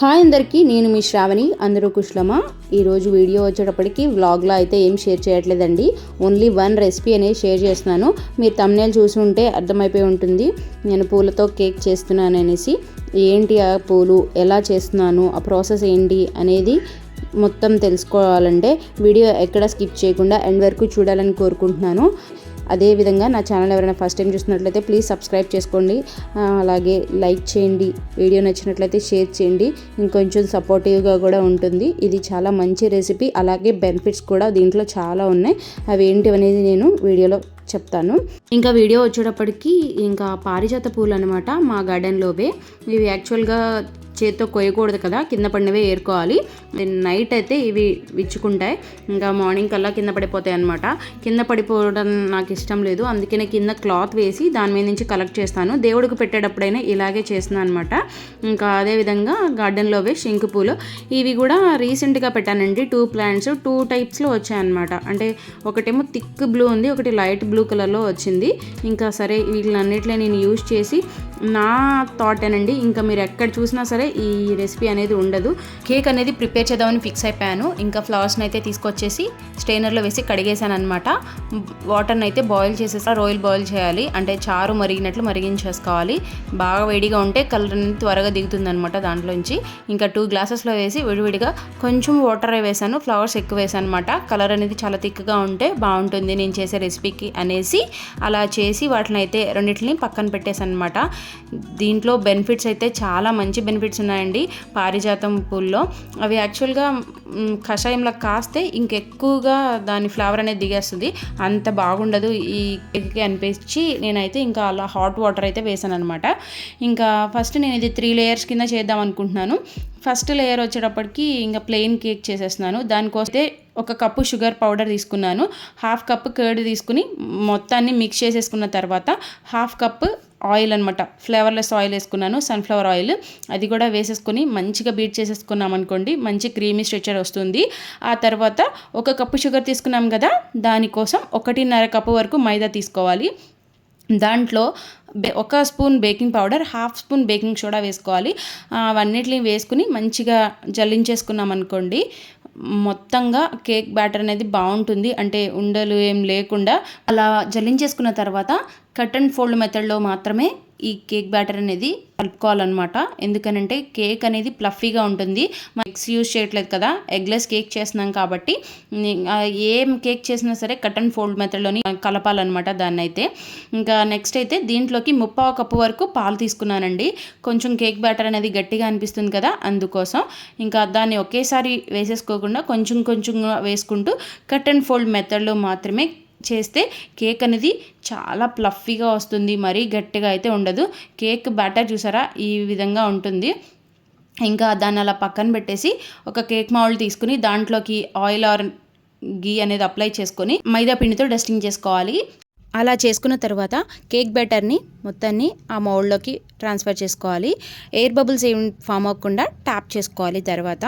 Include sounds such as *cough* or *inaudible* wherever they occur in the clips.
Hi అందరికీ నేను మీ శ్రావణి అందరూ కుశలమా? ఈరోజు వీడియో వచ్చేటప్పటికి వ్లాగ్లో అయితే ఏం షేర్ చేయట్లేదండి. ఓన్లీ వన్ రెసిపీ అనేది షేర్ చేస్తున్నాను. మీరు తమ్నేలు చూసి ఉంటే అర్థమైపోయి ఉంటుంది. నేను పూలతో కేక్ చేస్తున్నాను అనేసి. ఏంటి ఆ పూలు? ఎలా చేస్తున్నాను? ఆ ప్రాసెస్ ఏంటి? అనేది మొత్తం తెలుసుకోవాలంటే వీడియో ఎక్కడ స్కిప్ చేయకుండా ఎండ్ వరకు చూడాలని కోరుకుంటున్నాను. అదేవిధంగా నా ఛానల్ ఎవరైనా ఫస్ట్ టైం చూసినట్లయితే ప్లీజ్ సబ్స్క్రైబ్ చేసుకోండి. అలాగే లైక్ చేయండి. వీడియో నచ్చినట్లయితే షేర్ చేయండి. ఇంకొంచెం సపోర్టివ్గా కూడా ఉంటుంది. ఇది చాలా మంచి రెసిపీ. అలాగే బెనిఫిట్స్ కూడా దీంట్లో చాలా ఉన్నాయి. అవి ఏంటి అనేది నేను వీడియోలో చెప్తాను. ఇంకా వీడియో వచ్చేటప్పటికి ఇంకా పారిజాత పూలు అనమాట మా గార్డెన్లోవే. ఇవి యాక్చువల్గా చేత్తో కొయ్యకూడదు కదా కింద పడినవే ఏరుకోవాలి. నైట్ అయితే ఇవి విచ్చుకుంటాయి. ఇంకా మార్నింగ్ కల్లా కింద పడిపోతాయి అనమాట కింద పడిపోవడం నాకు ఇష్టం లేదు. అందుకనే కింద క్లాత్ వేసి దాని మీద నుంచి కలెక్ట్ చేస్తాను. దేవుడికి పెట్టేటప్పుడైనా ఇలాగే చేస్తున్నాను అనమాట ఇంకా అదేవిధంగా గార్డెన్లోవే శంకు పూలు. ఇవి కూడా రీసెంట్గా పెట్టానండి. టూ ప్లాంట్స్ టూ టైప్స్లో వచ్చాయన్నమాట అంటే ఒకటేమో థిక్ బ్లూ ఉంది ఒకటి లైట్ బ్లూ కలర్లో వచ్చింది. ఇంకా సరే వీటిలన్నిటిలో నేను యూజ్ చేసి నా థాట్ ఇంకా మీరు ఎక్కడ చూసినా సరే ఈ రెసిపీ అనేది ఉండదు. కేక్ అనేది ప్రిపేర్ చేద్దామని ఫిక్స్ అయిపోయాను. ఇంకా ఫ్లవర్స్ని అయితే తీసుకొచ్చేసి స్టెయినర్లో వేసి కడిగేసాను అనమాట వాటర్ని అయితే బాయిల్ చేసేసి రోయల్ బాయిల్ చేయాలి. అంటే చారు మరిగినట్లు మరిగించేసుకోవాలి. బాగా వేడిగా ఉంటే కలర్ అనేది త్వరగా దిగుతుంది అనమాట దాంట్లోంచి. ఇంకా టూ గ్లాసెస్లో వేసి విడివిడిగా కొంచెం వాటర్ వేసాను ఫ్లవర్స్ ఎక్కువ వేసాను అనమాట కలర్ అనేది చాలా థిక్గా ఉంటే బాగుంటుంది నేను చేసే రెసిపీకి అనేసి. అలా చేసి వాటిని అయితే రెండింటిని పక్కన పెట్టేసాను అనమాట దీంట్లో బెనిఫిట్స్ అయితే చాలా మంచి బెనిఫిట్స్ ఉన్నాయండి పారిజాతం పూల్లో. అవి యాక్చువల్గా కషాయంలో కాస్తే ఇంకెక్కువగా దాని ఫ్లేవర్ అనేది దిగేస్తుంది. అంత బాగుండదు ఈ కేక్కి అనిపించి నేనైతే ఇంకా అలా హాట్ వాటర్ అయితే వేసాను అనమాట ఇంకా ఫస్ట్ నేను ఇది త్రీ లేయర్స్ కింద చేద్దాం అనుకుంటున్నాను. ఫస్ట్ లేయర్ వచ్చేటప్పటికి ఇంకా ప్లెయిన్ కేక్ చేసేస్తున్నాను. దానికోసే ఒక కప్పు షుగర్ పౌడర్ తీసుకున్నాను. హాఫ్ కప్ కర్డ్ తీసుకుని మొత్తాన్ని మిక్స్ చేసేసుకున్న తర్వాత హాఫ్ కప్ ఆయిల్ అనమాట ఫ్లేవర్లెస్ ఆయిల్ వేసుకున్నాను. Sunflower oil. అది కూడా వేసేసుకొని మంచిగా బీట్ చేసేసుకున్నాం అనుకోండి మంచి క్రీమీ స్ట్రెచర్ వస్తుంది. ఆ తర్వాత ఒక కప్పు షుగర్ తీసుకున్నాం కదా దానికోసం ఒకటిన్నర కప్పు వరకు మైదా తీసుకోవాలి. దాంట్లో బే ఒక spoon baking powder half spoon baking soda వేసుకోవాలి. అవన్నిటిని వేసుకుని మంచిగా జల్లించేసుకున్నాం అనుకోండి మొత్తంగా కేక్ బ్యాటర్ అనేది బాగుంటుంది. అంటే ఉండలు ఏం లేకుండా అలా జల్లించేసుకున్న తర్వాత కట్ అండ్ ఫోల్డ్ మెథడ్లో మాత్రమే ఈ కేక్ బ్యాటర్ అనేది కలుపుకోవాలన్నమాట. ఎందుకనంటే కేక్ అనేది ప్లఫీగా ఉంటుంది. ఎగ్స్ యూజ్ చేయట్లేదు కదా. ఎగ్లెస్ కేక్ చేస్తున్నాం కాబట్టి ఏం కేక్ చేసినా సరే కట్ అండ్ ఫోల్డ్ మెథడ్లోని కలపాలన్నమాట దాన్ని అయితే ఇంకా నెక్స్ట్ అయితే దీంట్లోకి ముప్పావు కప్పు వరకు పాలు తీసుకున్నానండి. కొంచెం కేక్ బ్యాటర్ అనేది గట్టిగా అనిపిస్తుంది కదా అందుకోసం. ఇంకా దాన్ని ఒకేసారి వేసేసుకోకుండా కొంచెం కొంచెం వేసుకుంటూ కట్ అండ్ ఫోల్డ్ మెథడ్లో మాత్రమే చేస్తే కేక్ అనేది చాలా ప్లఫీగా వస్తుంది. మరీ గట్టిగా అయితే ఉండదు. కేక్ బ్యాటర్ చూసారా? ఈ విధంగా ఉంటుంది. ఇంకా దాన్ని అలా పక్కన పెట్టేసి ఒక కేక్ మౌల్డ్ తీసుకుని దాంట్లోకి ఆయిల్ ఆర్ గీ అనేది అప్లై చేసుకొని మైదా పిండితో డస్టింగ్ చేసుకోవాలి. అలా చేసుకున్న తర్వాత కేక్ బ్యాటర్ని మొత్తాన్ని ఆ మౌల్డ్లోకి ట్రాన్స్ఫర్ చేసుకోవాలి. ఎయిర్ బబుల్స్ ఏం ఫామ్ అవ్వకుండా ట్యాప్ చేసుకోవాలి తర్వాత.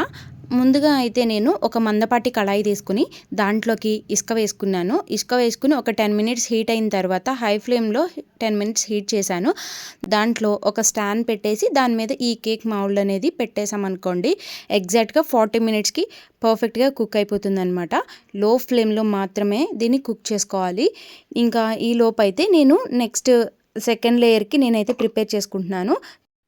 ముందుగా అయితే నేను ఒక మందపాటి కళాయి తీసుకుని దాంట్లోకి ఇసుక వేసుకున్నాను. ఇసుక వేసుకుని ఒక టెన్ మినిట్స్ హీట్ అయిన తర్వాత హై ఫ్లేమ్లో టెన్ మినిట్స్ హీట్ చేశాను. దాంట్లో ఒక స్టాండ్ పెట్టేసి దాని మీద ఈ కేక్ మౌల్డ్ అనేది పెట్టేసామనుకోండి ఎగ్జాక్ట్గా ఫార్టీ మినిట్స్కి పర్ఫెక్ట్గా కుక్ అయిపోతుంది అనమాట లో ఫ్లేమ్లో మాత్రమే దీన్ని కుక్ చేసుకోవాలి. ఇంకా ఈ లోపు అయితే నేను నెక్స్ట్ సెకండ్ లేయర్కి నేనైతే ప్రిపేర్ చేసుకుంటున్నాను.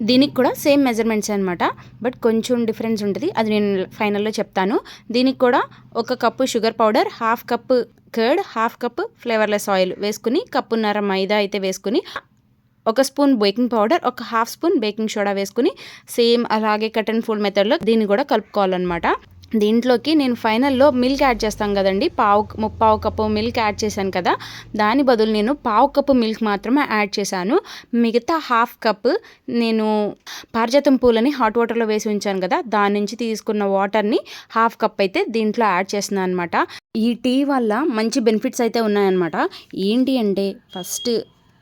దీనికి కూడా సేమ్ మెజర్మెంట్స్ అనమాట బట్ కొంచెం డిఫరెన్స్ ఉంటుంది. అది నేను ఫైనల్లో చెప్తాను. దీనికి కూడా ఒక cup sugar powder half cup curd half cup flavourless oil వేసుకుని కప్పున్నర మైదా అయితే వేసుకుని ఒక స్పూన్ బేకింగ్ పౌడర్ ఒక హాఫ్ స్పూన్ బేకింగ్ సోడా వేసుకుని సేమ్ అలాగే కట్ అండ్ ఫుల్ మెథడ్లో దీన్ని కూడా కలుపుకోవాలన్నమాట. దీంట్లోకి నేను ఫైనల్లో మిల్క్ యాడ్ చేస్తాను కదండి. పావు ముప్పావు కప్పు మిల్క్ యాడ్ చేశాను కదా. దాని బదులు నేను పావు కప్పు మిల్క్ మాత్రమే యాడ్ చేశాను. మిగతా హాఫ్ కప్ నేను పారిజాతం పూలని హాట్ వాటర్లో వేసి ఉంచాను కదా. దాని నుంచి తీసుకున్న వాటర్ని హాఫ్ కప్ అయితే దీంట్లో యాడ్ చేస్తున్నాను అనమాట ఈ టీ వల్ల మంచి బెనిఫిట్స్ అయితే ఉన్నాయన్నమాట. ఏంటి అంటే ఫస్ట్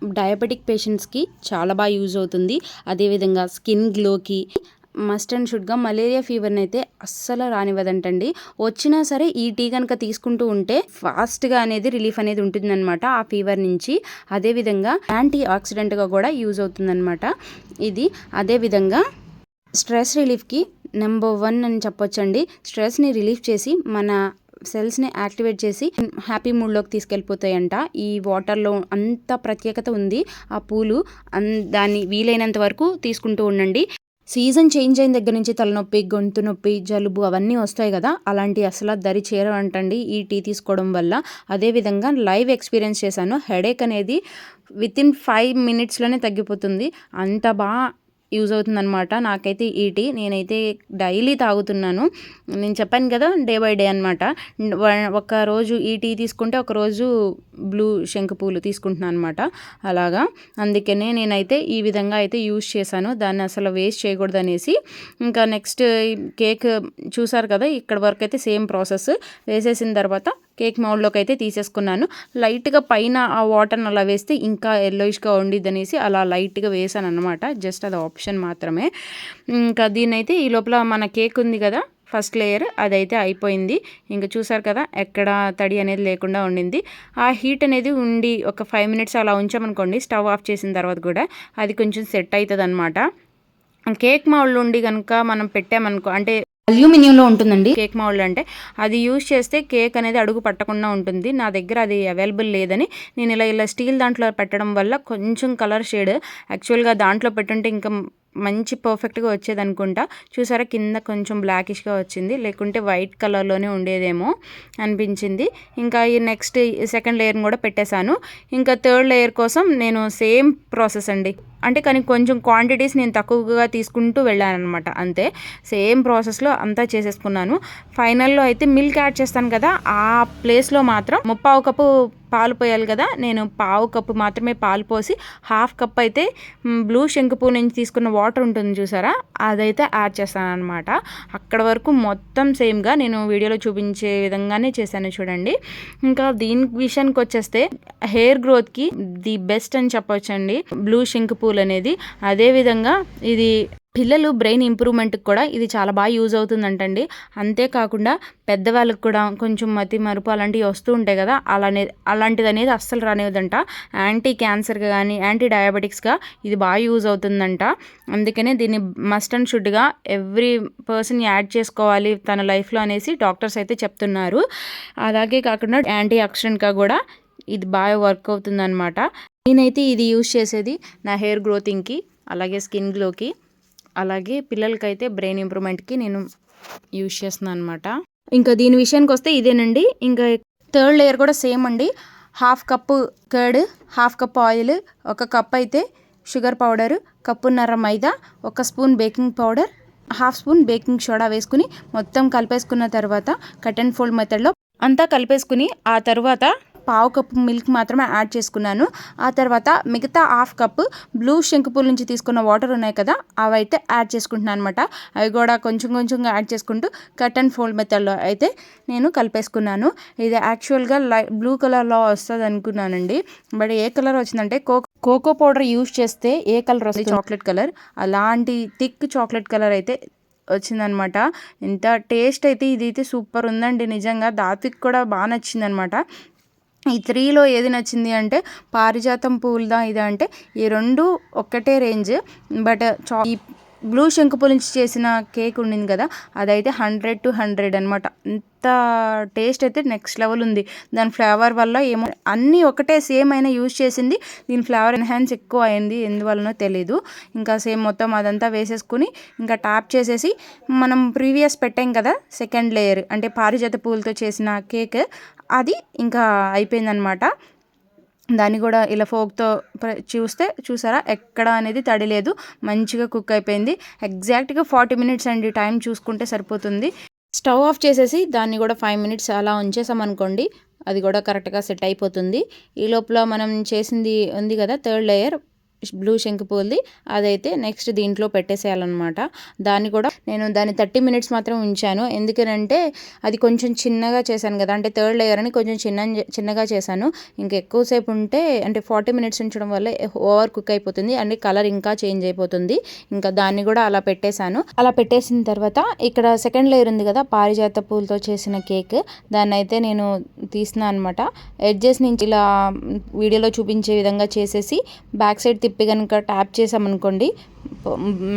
డయాబెటిక్ పేషెంట్స్కి చాలా బాగా యూజ్ అవుతుంది. అదేవిధంగా స్కిన్ గ్లోకి మస్ట్ అండ్ షుడ్గా మలేరియా ఫీవర్ని అయితే అస్సలు రానివ్వదంటండి. వచ్చినా సరే ఈ టీ కనుక తీసుకుంటూ ఉంటే ఫాస్ట్గా అనేది రిలీఫ్ అనేది ఉంటుందన్నమాట ఆ ఫీవర్ నుంచి. అదేవిధంగా యాంటీ ఆక్సిడెంట్గా కూడా యూజ్ అవుతుందన్నమాట. ఇది అదేవిధంగా స్ట్రెస్ రిలీఫ్కి నెంబర్ వన్ అని చెప్పొచ్చండి. స్ట్రెస్ని రిలీఫ్ చేసి మన సెల్స్ని యాక్టివేట్ చేసి హ్యాపీ మూడ్లోకి తీసుకెళ్ళిపోతాయంట. ఈ వాటర్లో అంత ప్రత్యేకత ఉంది ఆ పూలు. అన్ దాన్ని వీలైనంత వరకు తీసుకుంటూ ఉండండి. సీజన్ చేంజ్ అయిన దగ్గర నుంచి తలనొప్పి గొంతు నొప్పి జలుబు అవన్నీ వస్తాయి కదా. అలాంటి అసలు దరి చేరవంటండి ఈ టీ తీసుకోవడం వల్ల. అదేవిధంగా లైవ్ ఎక్స్పీరియన్స్ చేశాను. హెడేక్ అనేది విత్ ఇన్ ఫైవ్ మినిట్స్లోనే తగ్గిపోతుంది. అంత బాగా యూజ్ అవుతుందన్నమాట. నాకైతే ఈ టీ నేనైతే డైలీ తాగుతున్నాను. నేను చెప్పాను కదా డే బై డే అనమాట ఒక రోజు ఈ టీ తీసుకుంటే ఒక రోజు బ్లూ శంఖపూలు పూలు తీసుకుంటున్నాను అనమాట అలాగా. అందుకనే నేనైతే ఈ విధంగా అయితే యూజ్ చేశాను. దాన్ని అసలు వేస్ట్ చేయకూడదు అనేసి ఇంకా నెక్స్ట్ కేక్ చూసారు కదా ఇక్కడ వరకు అయితే సేమ్ ప్రాసెస్. వేసేసిన తర్వాత కేక్ మౌల్డ్లోకి అయితే తీసేసుకున్నాను. లైట్గా పైన ఆ వాటర్ని అలా వేస్తే ఇంకా ఎల్లోయిష్గా ఉండిద్ది అనేసి అలా లైట్గా వేసాను అనమాట జస్ట్ అది ఆప్షన్ మాత్రమే. ఇంకా దీన్నైతే అయితే ఈ లోపల మన కేక్ ఉంది కదా ఫస్ట్ లేయర్ అదైతే అయిపోయింది. ఇంకా చూసారు కదా ఎక్కడ తడి అనేది లేకుండా ఉండింది. ఆ హీట్ అనేది ఉండి ఒక ఫైవ్ మినిట్స్ అలా ఉంచామనుకోండి స్టవ్ ఆఫ్ చేసిన తర్వాత కూడా అది కొంచెం సెట్ అవుతుంది అనమాట కేక్ మౌల్డ్ ఉండి కనుక మనం పెట్టామనుకో అంటే అల్యూమినియంలో ఉంటుందండి. కేక్ మౌల్డ్ అంటే అది యూజ్ చేస్తే కేక్ అనేది అడుగు పట్టకుండా ఉంటుంది. నా దగ్గర అది అవైలబుల్ లేదని నేను ఇలా ఇలా స్టీల్ దాంట్లో పెట్టడం వల్ల కొంచెం కలర్ షేడ్. యాక్చువల్గా దాంట్లో పెట్టుంటే ఇంకా మంచి పర్ఫెక్ట్గా వచ్చేది అనుకుంటా చూసారా కింద కొంచెం బ్లాకిష్గా వచ్చింది. లేకుంటే వైట్ కలర్లోనే ఉండేదేమో అనిపించింది. ఇంకా ఈ నెక్స్ట్ సెకండ్ లేయర్ని కూడా పెట్టేశాను. ఇంకా థర్డ్ లేయర్ కోసం నేను సేమ్ ప్రాసెస్ అండి. అంటే కానీ కొంచెం క్వాంటిటీస్ నేను తక్కువగా తీసుకుంటూ వెళ్ళాను అనమాట అంతే. సేమ్ ప్రాసెస్లో అంతా చేసేసుకున్నాను. ఫైనల్లో అయితే మిల్క్ యాడ్ చేస్తాను కదా ఆ ప్లేస్లో మాత్రం ముప్పావు కప్పు పాలు పోయాలి కదా నేను పావు కప్పు మాత్రమే పాలు పోసి హాఫ్ కప్ అయితే బ్లూ శంకుపూ నుంచి తీసుకున్న వాటర్ ఉంటుంది చూసారా అదైతే యాడ్ చేస్తాను అనమాట అక్కడ వరకు మొత్తం సేమ్గా నేను వీడియోలో చూపించే విధంగానే చేశాను చూడండి. ఇంకా దీని విషయానికి వచ్చేస్తే హెయిర్ గ్రోత్కి ది బెస్ట్ అని చెప్పొచ్చండి. బ్లూ శంకుపూ స్కూల్ అనేది. అదేవిధంగా ఇది పిల్లలు బ్రెయిన్ ఇంప్రూవ్మెంట్కి కూడా ఇది చాలా బాగా యూజ్ అవుతుందంటండి. అంతేకాకుండా పెద్దవాళ్ళకి కూడా కొంచెం మతి మరుపు అలాంటివి వస్తూ ఉంటాయి కదా అలానే అలాంటిది అనేది అస్సలు రానివ్వదంట. యాంటీ క్యాన్సర్గా కానీ యాంటీ డయాబెటిక్స్గా ఇది బాగా యూజ్ అవుతుందంట. అందుకనే దీన్ని మస్ట్ అండ్ షుడ్గా ఎవ్రీ పర్సన్ యాడ్ చేసుకోవాలి తన లైఫ్లో అనేసి డాక్టర్స్ అయితే చెప్తున్నారు. అలాగే కాకుండా యాంటీ ఆక్సిడెంట్గా కూడా ఇది బాగా వర్క్ అవుతుందన్నమాట. నేనైతే ఇది యూజ్ చేసేది నా హెయిర్ గ్రోతింగ్కి అలాగే స్కిన్ గ్లోకి అలాగే పిల్లలకైతే బ్రెయిన్ ఇంప్రూవ్మెంట్కి నేను యూజ్ చేస్తున్నాను అనమాట ఇంకా దీని విషయానికి వస్తే ఇదేనండి. ఇంకా థర్డ్ లేయర్ కూడా సేమ్ అండి. Half cup curd half cup oil ఒక కప్ అయితే షుగర్ పౌడర్ కప్పున్నర మైదా ఒక spoon baking powder half spoon baking soda వేసుకుని మొత్తం కలిపేసుకున్న తర్వాత కట్ అండ్ ఫోల్డ్ మెథడ్లో అంతా కలిపేసుకుని ఆ తర్వాత పావు కప్పు మిల్క్ మాత్రమే యాడ్ చేసుకున్నాను. ఆ తర్వాత మిగతా హాఫ్ కప్ బ్లూ శంకుపూల నుంచి తీసుకున్న వాటర్ ఉన్నాయి కదా అవి అయితే యాడ్ చేసుకుంటున్నాను అనమాట అవి కూడా కొంచెం కొంచెంగా యాడ్ చేసుకుంటూ కట్ అండ్ ఫోల్డ్ మెథడ్లో అయితే నేను కలిపేసుకున్నాను. ఇది యాక్చువల్గా లై బ్లూ కలర్లో వస్తుంది అనుకున్నానండి. బట్ ఏ కలర్ వచ్చిందంటే కో కోకో పౌడర్ యూస్ చేస్తే ఏ కలర్ వస్తుంది? చాక్లెట్ కలర్ అలాంటి థిక్ చాక్లెట్ కలర్ అయితే వచ్చిందనమాట ఎంత టేస్ట్ అయితే ఇది అయితే సూపర్ ఉందండి. నిజంగా దాతికి కూడా బాగా నచ్చిందనమాట ఈ త్రీలో ఏది నచ్చింది అంటే పారిజాతం పూలుదా ఇదా అంటే ఈ రెండు ఒక్కటే రేంజ్ బట్ చా ఈ బ్లూ శంకుపూల నుంచి చేసిన కేక్ ఉండింది కదా అదైతే హండ్రెడ్ టు హండ్రెడ్ అనమాట అంత టేస్ట్ అయితే నెక్స్ట్ లెవెల్ ఉంది. దాని ఫ్లేవర్ వల్ల ఏమో అన్నీ ఒకటే సేమ్ అయినా యూజ్ చేసింది. దీని ఫ్లేవర్ ఎన్హాన్స్ ఎక్కువ అయింది ఎందువల్లనో తెలీదు. ఇంకా సేమ్ మొత్తం అదంతా వేసేసుకుని ఇంకా ట్యాప్ చేసేసి మనం ప్రీవియస్ పెట్టాం కదా సెకండ్ లేయర్ అంటే పారిజాత పూలతో చేసిన కేక్ అది ఇంకా అయిపోయిందనమాట. దాన్ని కూడా ఇలా ఫోక్తో చూస్తే చూసారా? ఎక్కడ అనేది తడి లేదు. మంచిగా కుక్ అయిపోయింది. ఎగ్జాక్ట్గా ఫార్టీ మినిట్స్ అండి టైం చూసుకుంటే సరిపోతుంది. స్టవ్ ఆఫ్ చేసేసి దాన్ని కూడా ఫైవ్ మినిట్స్ అలా ఉంచేసామనుకోండి అది కూడా కరెక్ట్గా సెట్ అయిపోతుంది. ఈ లోపల మనం చేసింది ఉంది కదా థర్డ్ లేయర్. బ్లూ శంకుపూలది అదైతే నెక్స్ట్ దీంట్లో పెట్టేసేయాలన్నమాట. దాన్ని కూడా నేను దాన్ని థర్టీ మినిట్స్ మాత్రం ఉంచాను. ఎందుకనంటే అది కొంచెం చిన్నగా చేశాను కదా అంటే థర్డ్ లేయర్ అని కొంచెం చిన్న చిన్నగా చేశాను. ఇంకా ఎక్కువసేపు ఉంటే అంటే ఫార్టీ మినిట్స్ ఉంచడం వల్ల ఓవర్ కుక్ అయిపోతుంది అండ్ కలర్ ఇంకా చేంజ్ అయిపోతుంది. ఇంకా దాన్ని కూడా అలా పెట్టేశాను. అలా పెట్టేసిన తర్వాత ఇక్కడ సెకండ్ లేయర్ ఉంది కదా పారిజాత పూలతో చేసిన కేక్. దాన్ని అయితే నేను తీసిన అనమాట ఎడ్జెస్ నుంచి ఇలా వీడియోలో చూపించే విధంగా చేసేసి బ్యాక్ సైడ్ తిప్పి కనుక ట్యాప్ చేసామనుకోండి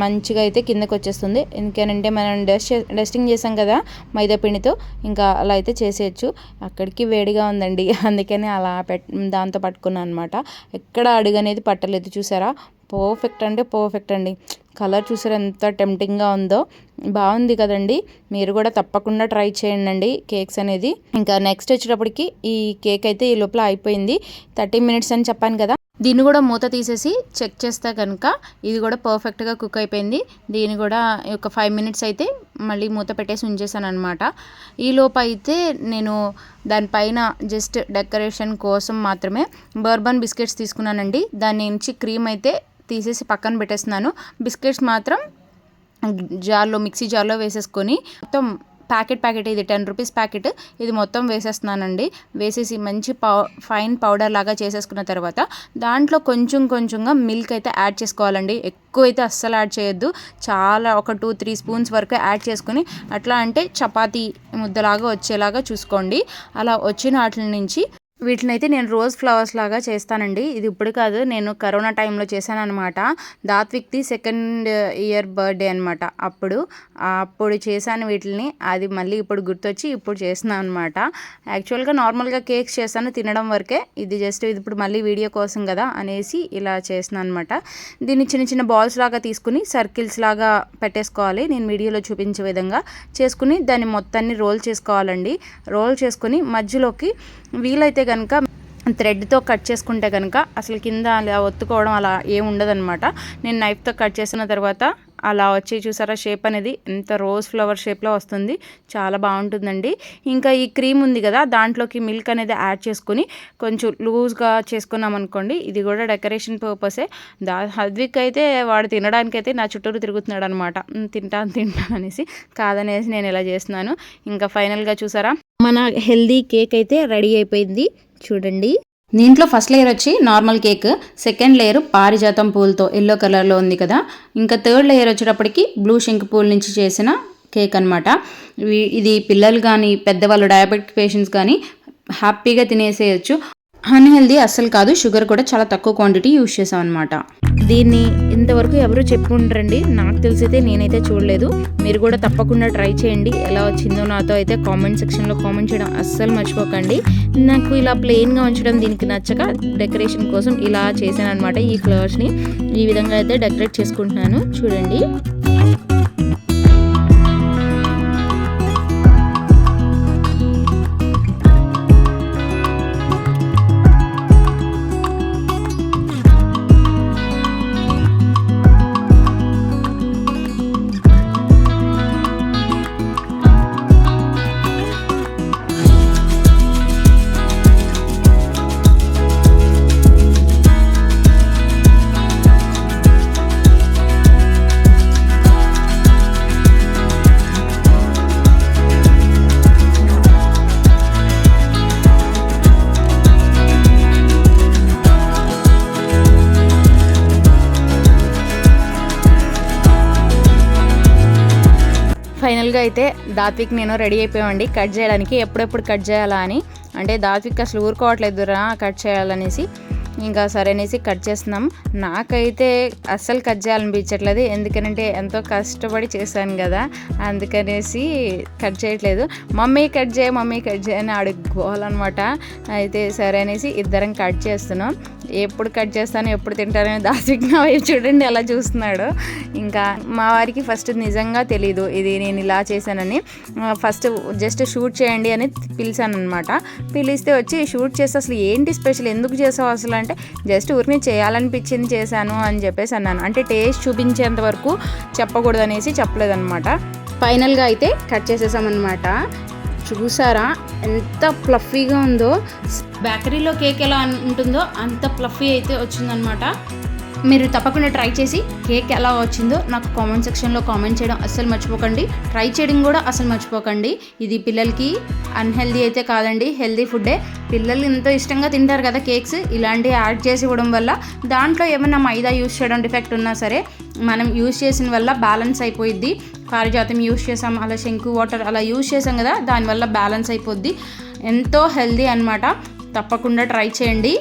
మంచిగా అయితే కిందకి వచ్చేస్తుంది ఎందుకనంటే మనం డస్ట్ డస్టింగ్ చేసాం కదా మైదాపిండితో ఇంకా అలా అయితే చేసేయచ్చు. అక్కడికి వేడిగా ఉందండి. *laughs* అందుకని అలా పెట్ దాంతో పట్టుకున్నాను అనమాట ఎక్కడ అడుగు అనేది పట్టలేదు చూసారా? పర్ఫెక్ట్ అంటే పర్ఫెక్ట్ అండి. కలర్ చూసారా ఎంత టెంప్టింగ్గా ఉందో. బాగుంది కదండి. మీరు కూడా తప్పకుండా ట్రై చేయండి కేక్స్ అనేది. ఇంకా నెక్స్ట్ వచ్చేటప్పటికి ఈ కేక్ అయితే ఈ లోపల అయిపోయింది. థర్టీ మినిట్స్ అని చెప్పాను కదా. దీన్ని కూడా మూత తీసేసి చెక్ చేస్తే కనుక ఇది కూడా పర్ఫెక్ట్గా కుక్ అయిపోయింది. దీన్ని కూడా ఒక ఫైవ్ మినిట్స్ అయితే మళ్ళీ మూత పెట్టేసి ఉంచేసాను అనమాట ఈ అయితే నేను దానిపైన జస్ట్ డెకరేషన్ కోసం మాత్రమే బర్బన్ బిస్కెట్స్ తీసుకున్నానండి. దాని నుంచి క్రీమ్ అయితే తీసేసి పక్కన పెట్టేస్తున్నాను. బిస్కెట్స్ మాత్రం జార్లో మిక్సీ జార్లో వేసేసుకొని మొత్తం ప్యాకెట్ ప్యాకెట్ ఇది టెన్ రూపీస్ ప్యాకెట్. ఇది మొత్తం వేసేస్తున్నానండి. వేసేసి మంచి పౌ ఫైన్ పౌడర్ లాగా చేసేసుకున్న తర్వాత దాంట్లో కొంచెం కొంచెంగా మిల్క్ అయితే యాడ్ చేసుకోవాలండి. ఎక్కువ అయితే అస్సలు యాడ్ చేయొద్దు. చాలా ఒక టూ త్రీ స్పూన్స్ వరకు యాడ్ చేసుకుని అట్లా అంటే చపాతీ ముద్దలాగా వచ్చేలాగా చూసుకోండి. అలా వచ్చిన వాటి నుంచి వీటిని అయితే నేను రోజ్ ఫ్లవర్స్ లాగా చేస్తానండి. ఇది ఇప్పుడు కాదు నేను కరోనా టైంలో చేశాను అనమాట దాత్విక్ది సెకండ్ ఇయర్ బర్త్డే అనమాట అప్పుడు అప్పుడు చేశాను వీటిని అది మళ్ళీ ఇప్పుడు గుర్తొచ్చి ఇప్పుడు చేస్తున్నాను అనమాట యాక్చువల్గా నార్మల్గా కేక్స్ చేస్తాను తినడం వరకే. ఇది జస్ట్ ఇది ఇప్పుడు మళ్ళీ వీడియో కోసం కదా అనేసి ఇలా చేస్తున్నాను అనమాట దీన్ని చిన్న చిన్న బాల్స్ లాగా తీసుకుని సర్కిల్స్ లాగా పెట్టేసుకోవాలి. నేను వీడియోలో చూపించే విధంగా చేసుకుని దాన్ని మొత్తాన్ని రోల్ చేసుకోవాలండి. రోల్ చేసుకుని మధ్యలోకి వీలైతే కనుక థ్రెడ్తో కట్ చేసుకుంటే కనుక అసలు కింద అలా ఒత్తుకోవడం అలా ఏం ఉండదనమాట నేను నైఫ్తో కట్ చేసిన తర్వాత అలా వచ్చి చూసారా షేప్ అనేది ఎంత రోజ్ ఫ్లవర్ షేప్లో వస్తుంది. చాలా బాగుంటుందండి. ఇంకా ఈ క్రీమ్ ఉంది కదా దాంట్లోకి మిల్క్ అనేది యాడ్ చేసుకుని కొంచెం లూజ్గా చేసుకున్నాం అనుకోండి ఇది కూడా డెకరేషన్ పర్పసే. దా హద్విక్ అయితే వాడు తినడానికైతే నా చుట్టూరు తిరుగుతున్నాడు అనమాట తింటాను తింటాను అనేసి కాదనేసి నేను ఇలా చేస్తున్నాను. ఇంకా ఫైనల్గా చూసారా మన హెల్దీ కేక్ అయితే రెడీ అయిపోయింది. చూడండి. దీంట్లో ఫస్ట్ లేయర్ వచ్చి నార్మల్ కేక్ సెకండ్ లేయర్ పారిజాతం పూలతో ఎల్లో కలర్లో ఉంది కదా. ఇంకా థర్డ్ లేయర్ వచ్చేటప్పటికి బ్లూ షింక్ పూల నుంచి చేసిన కేక్ అనమాట ఇది పిల్లలు కానీ పెద్దవాళ్ళు డయాబెటిక్ పేషెంట్స్ కానీ హ్యాపీగా తినేసేయచ్చు. అన్హెల్దీ అస్సలు కాదు షుగర్ కూడా చాలా తక్కువ క్వాంటిటీ యూజ్ చేసాం అనమాట దీన్ని ఇంతవరకు ఎవరు చెప్పుకుంటారండి నాకు తెలిసైతే నేనైతే చూడలేదు. మీరు కూడా తప్పకుండా ట్రై చేయండి. ఎలా వచ్చిందో నాతో అయితే కామెంట్ సెక్షన్లో కామెంట్ చేయడం అస్సలు మర్చిపోకండి. నాకు ఇలా ప్లెయిన్గా ఉంచడం దీనికి నచ్చక డెకరేషన్ కోసం ఇలా చేశాను అనమాట ఈ ఫ్లవర్స్ని. ఈ విధంగా అయితే డెకరేట్ చేసుకుంటున్నాను. చూడండి. ఫైనల్గా అయితే దాత్విక్ నేను రెడీ అయిపోయామండి. కట్ చేయడానికి ఎప్పుడెప్పుడు కట్ చేయాలా అని. అంటే దాత్విక్ అసలు ఊరుకోవట్లేదు రా కట్ చేయాలనేసి. ఇంకా సరే అనేసి కట్ చేస్తున్నాం. నాకైతే అస్సలు కట్ చేయాలనిపించట్లేదు. ఎందుకంటే ఎంతో కష్టపడి చేశాను కదా. అందుకనేసి కట్ చేయట్లేదు. మమ్మీ కట్ చేయ మమ్మీ కట్ చేయ అని అడుక్కోవాలన్నమాట. అయితే సరే అనేసి ఇద్దరం కట్ చేస్తున్నాం. ఎప్పుడు కట్ చేస్తాను ఎప్పుడు తింటానని దాసిక్ వైపు చూడండి ఎలా చూస్తున్నాడు. ఇంకా మా వారికి ఫస్ట్ నిజంగా తెలీదు. ఇది నేను ఇలా చేశానని. ఫస్ట్ జస్ట్ షూట్ చేయండి అని పిలిచాను అనమాట పిలిస్తే వచ్చి షూట్ చేస్తే అసలు ఏంటి స్పెషల్? ఎందుకు చేసావు అసలు అంటే జస్ట్ ఊరికి చేయాలనిపించింది చేశాను అని చెప్పేసి అన్నాను. అంటే టేస్ట్ చూపించేంత వరకు చెప్పకూడదు అనేసి చెప్పలేదన్నమాట. ఫైనల్గా అయితే కట్ చేసేసామన్నమాట. చూసారా ఎంత ఫ్లఫీగా ఉందో. బేకరీలో కేక్ ఎలా ఉంటుందో అంత ఫ్లఫీ అయితే వచ్చిందనమాట మీరు తప్పకుండా ట్రై చేసి కేక్ ఎలా వచ్చిందో నాకు కామెంట్ సెక్షన్లో కామెంట్ చేయడం అస్సలు మర్చిపోకండి. ట్రై చేయడం కూడా అసలు మర్చిపోకండి. ఇది పిల్లలకి అన్హెల్దీ అయితే కాదండి హెల్దీ ఫుడ్డే పిల్లలు ఎంతో ఇష్టంగా తింటారు కదా కేక్స్ ఇలాంటివి యాడ్ చేసి ఇవ్వడం వల్ల దాంట్లో ఏమైనా మైదా యూస్ చేయడం డిఫెక్ట్ ఉన్నా సరే మనం యూస్ చేసిన వల్ల బ్యాలెన్స్ అయిపోయిద్ది. పారిజాతం యూస్ చేసాం అలా శంకు వాటర్ అలా యూస్ చేసాం కదా దానివల్ల బ్యాలెన్స్ అయిపోద్ది. ఎంతో హెల్దీ అనమాట తప్పకుండా ట్రై చేయండి.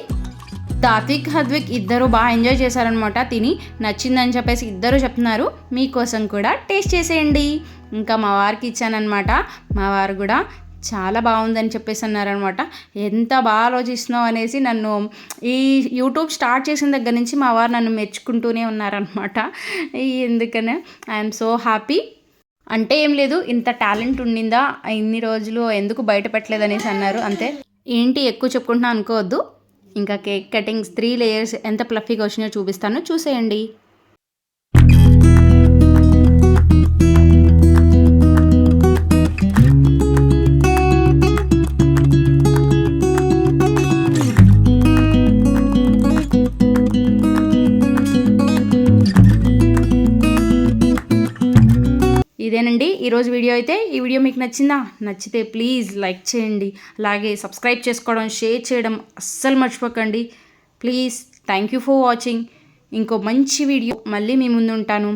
తాత్విక్ హద్విక్ ఇద్దరు బాగా ఎంజాయ్ చేశారనమాట తిని నచ్చిందని చెప్పేసి ఇద్దరు చెప్తున్నారు. మీకోసం కూడా టేస్ట్ చేసేయండి. ఇంకా మా వారికి ఇచ్చానమాట మా వారు కూడా చాలా బాగుందని చెప్పేసి అన్నారనమాట ఎంత బాగా ఆలోచిస్తున్నావు అనేసి నన్ను ఈ యూట్యూబ్ స్టార్ట్ చేసిన దగ్గర నుంచి మా వారు నన్ను మెచ్చుకుంటూనే ఉన్నారనమాట ఎందుకనే? I'm so happy. అంటే ఏం లేదు ఇంత టాలెంట్ ఉండిందా? ఇన్ని రోజులు ఎందుకు బయట పెట్టలేదు అనేసి అన్నారు. అంతే. ఏంటి ఎక్కువ చెప్పుకుంటున్నా అనుకోవద్దు. ఇంకా కేక్ కటింగ్స్ త్రీ లేయర్స్ ఎంత ప్లఫీగా వచ్చినాయో చూపిస్తానో. చూసేయండి. ఈరోజు వీడియో అయితే ఈ వీడియో మీకు నచ్చిందా? నచ్చితే ప్లీజ్ లైక్ చేయండి. అలాగే సబ్స్క్రైబ్ చేసుకోవడం షేర్ చేయడం అస్సలు మర్చిపోకండి. Please thank you for watching. ఇంకో మంచి వీడియో మళ్ళీ మీ ముందు ఉంటాను.